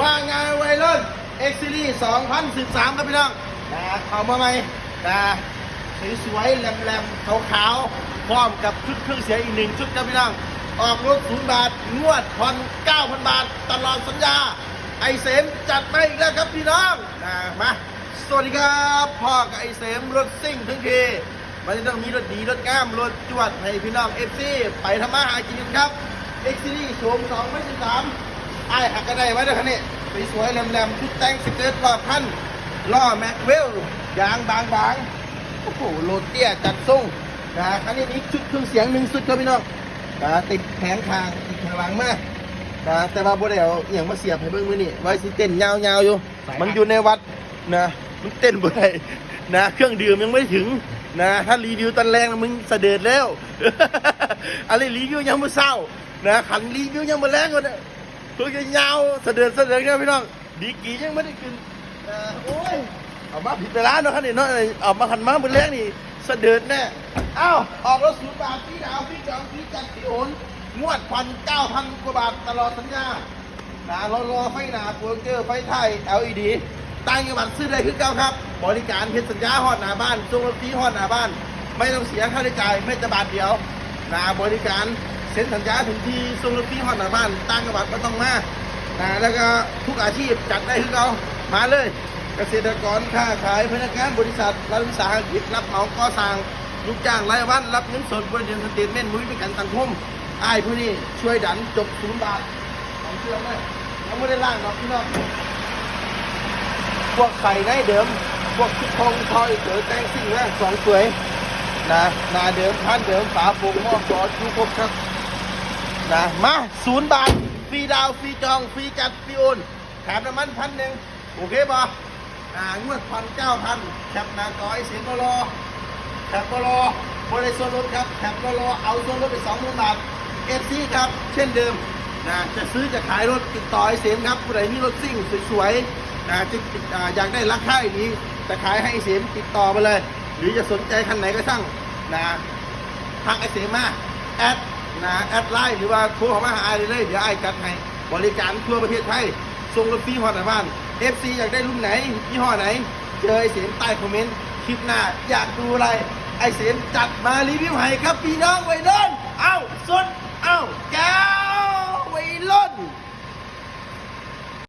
ว่าไงวัยรุ่น X Series 2013 ครับพี่น้องนะเข้ามาไหมนะสวยๆแหลมๆขาวๆพร้อมกับชุดเครื่องเสียงอีกหนึ่งชุดครับพี่น้อง ออกรถศูนย์บาท งวดผ่อน9,000 บาท ตลอดสัญญา ไอเสมจัดไปอีกแล้วครับพี่น้องนะมาสวัสดีครับพ่อกับไอเสมรถซิ่งทั้งทีมันจะต้องมีรถดีรถงามรถจวดให้พี่น้องเอฟซีไปทำมาหากินกันครับ X Series โฉม2013 ไอ้หักกระไดไว้ด้วยคันนี้สวยๆแหลมๆชุดแต่งสเกิร์ตรอบพันล้อแม็กเวลยางบางๆโอ้โหโรถเตี้ยจัดทรงนะคันนี้มีชุดเครื่องเสียงหนึ่งชุดครับพี่น้องนะติดแผงคางติดแผงหลังมานะแต่ว่าบ่ได้เอาอหย่างมาเสียบให้เบิ่งมื้อนี้ไว้สิเต้นยาวๆอยู่ มันอยู่ในวัดนะมันเต้นบ่ได้นะ เครื่องดื่มยังไม่ถึงนะถ้ารีวิวตอนแรงนะมึงเสด็จแล้วอะไรรีวิวยังไม่เศร้านะขันรีวิวยังไม่แรงกว่าเนี่ยตัวจะยาวเสด็จเสด็จเนี่ยพี่น้องดีกรียังไม่ได้ขึ้นเออโอ้ยเอามาผิดเวลาเนาะครับนี่เนาะเอามาขันมาบนแรกนี่เสด็จแน่เอ้าออกรถศูบาทพี่ดาวพี่จองพี่จัดพี่โอนงวดพันเก้าพันกว่าบาทตลอดสัญญาหนารอรอไฟหนาโปรเจอร์ไฟไทย LED ตั้งจังหวัดซื้อได้คือเก่าครับ บริการเพชรสัญญาฮอดหน้าบ้านส่งรถฟรีฮอดหน้าบ้าน ไม่ต้องเสียค่าใช้จ่ายไม่จะบาทเดียวหนาบริการ เซ็นสัญญาถึงที่ส่งรถฟรีฮอดหน้าบ้านตั้งจังหวัดไม่ต้องมานะแล้วก็ทุกอาชีพจัดได้คือเรามาเลย เกษตรกรค้าขายพนักงานบริษัทรัฐวิสาหกิจรับเหมาก่อสร้างลูกจ้างรายวันรับเงินสดบริเวณสเตทเมนต์มุ้ยประกันสังคมไอ้ผู้นี้ช่วยดันจบศูนย์บาทของเชื่อไหมยังไม่ได้ล่างหรอกพี่น้องพวกไข่ในเดิม พวกชุดทองทอยเสือแตงซิ่งนะสองสวยนะนาเดิมพันเดิมฝาโปร่งหม้อจอชูครบครับ นะมาศูนย์บาทฟรีดาวฟรีจองฟรีจัดฟรีโอนแถมน้ำมันพันหนึ่งโอเคปะอ่างวดพันเก้าพันแคปน้าจอยเสียงก็รอแคปก็รอบริษัทรถครับแคปก็รอเอาส่วนลดไปสองหมื่นบาทเอฟซีครับ เช่นเดิมนะจะซื้อจะขายรถติดต่อไอเสียงครับผู้ใดมีรถซิ่งสวยๆนะจะอ่าอยากได้ราคาอย่างนี้จะขายให้ไอเสียงติดต่อไปเลย หรือจะสนใจคันไหนก็ช่งนะทางไอเสียงมาแอด นะแอดไลน์หรือว่าโทรเข้ามาหาไอเลยเดี๋ยวไอจัดให้บริการทั่วประเทศไทยส่งรถฟรีฮอดหน้าบ้าน FC อยากได้รุ่นไหนยี่ห้อไหน เจอไอเสียงใต้คอมเมนต์คลิปหน้าอยากดูอะไรไอเสียงจัดมารีวิวให้ครับพี่น้องวัยรุ่นเอ้าสุด